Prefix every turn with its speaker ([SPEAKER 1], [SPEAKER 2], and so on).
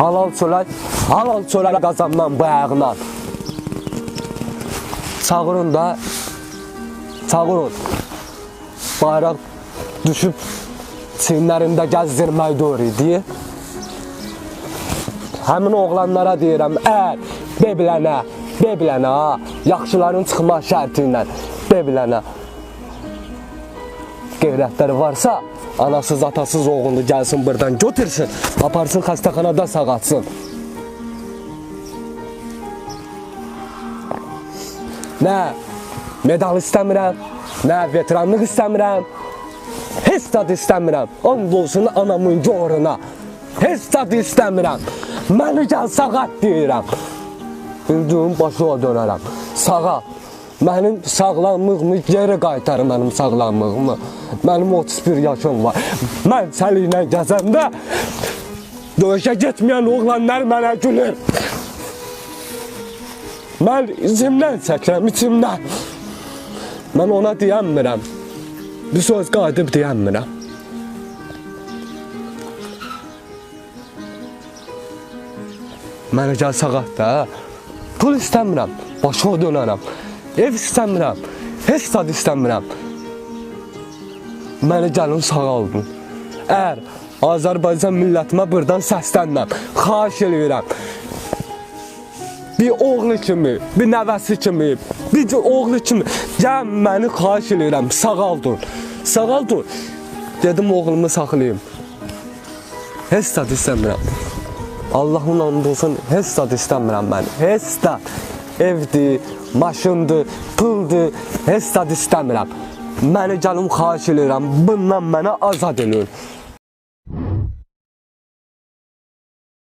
[SPEAKER 1] Halal çörək, halal çörək qazanmam bu ayağına. Çağırın da, çağırın. Bayraq düşüb çiyinlərində gəzdirmək doğru idi. Həmin oğlanlara deyirəm, əgər bebilənə, ha, yaxşıların çıxma şərti ilə bebilənə qeyrətləri varsa, anasız, atasız oğlunu gəlsin buradan götürsün, aparsın xəstəxanada sağatsın. Nə medal istəmirəm, nə veteranlıq istəmirəm, heç zad istəmirəm. And olsun anamın goruna. Heç zad istəmirəm. Məni gəl sağat deyirəm. Bildiğim başa dönərəm. Sağa. Mənim sağlamlığımı geri qaytar mənim sağlamlığımı. Mənim 31 yaşım var. Mən səlinə gəzəndə döyüşə getməyən oğlanlar mənə gülür. Mən içimdən çəkirəm, içimdən. Mən ona deyəmirəm. Bir söz qayıdıb deyəmirəm. Mənə gəl sağat da. Pul istəmirəm, başa dönərəm. Ev heç zad istəmirəm. Məni gəlin sağaldın. Əgər Azərbaycan millətimə buradan səslənməm, xahiş edirəm. Bir oğlu kimi, bir nəvəsi kimi, bir oğlu kimi gəl məni xahiş edirəm, sağaldın. Sağaldın. Dedim oğlumu saxlayım. Heç zad istəmirəm. Allahın and olsun, heç zad istəmirəm mən. Heç zad. Evdir, maşındır, puldur, heç zad istəmirəm. Məni gəlin xahiş edirəm, bundan mənə azad edin.